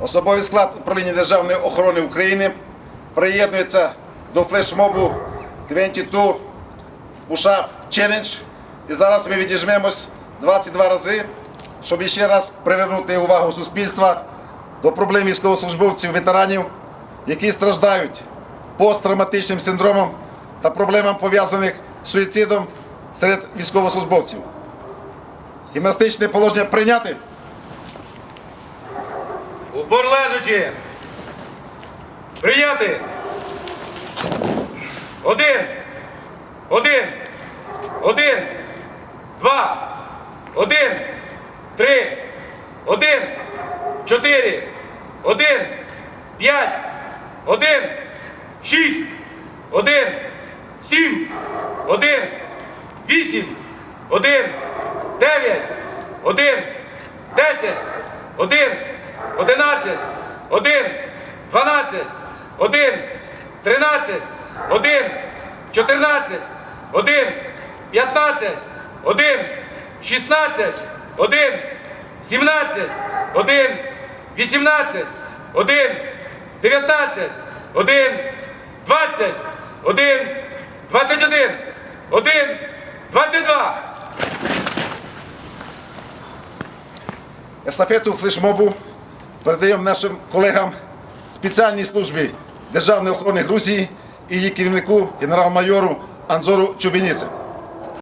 Особовий склад управління Державної охорони України приєднується до флешмобу 22 Push-Up Challenge. І зараз ми відіжмемось 22 рази, щоб ще раз привернути увагу суспільства до проблем військовослужбовців, ветеранів, які страждають посттравматичним синдромом та проблемам пов'язаних з суїцидом серед військовослужбовців. Гімнастичне положення прийняти. Упор лежачи. Прийняти. Один. Один. Один. Два. Один. Три. Один. Чотири. Один. П'ять. Один. Шість. Один. Сім. Один. Вісім. Один. Дев'ять. Один. Десять. Один. Одинадцять. Один. Дванадцять. Один. Тринадцять. Один. Чотирнадцять. Один. П'ятнадцять. Один. Шістнадцять. Один. Сімнадцять. Один. Вісімнадцять. Один. Дев'ятнадцять. Один. Двадцять. Один. Двадцять один. Один. Двадцять два. Естафету флешмобу передаємо нашим колегам спеціальній службі Державної охорони Грузії і її керівнику генерал-майору Анзору Чубініце.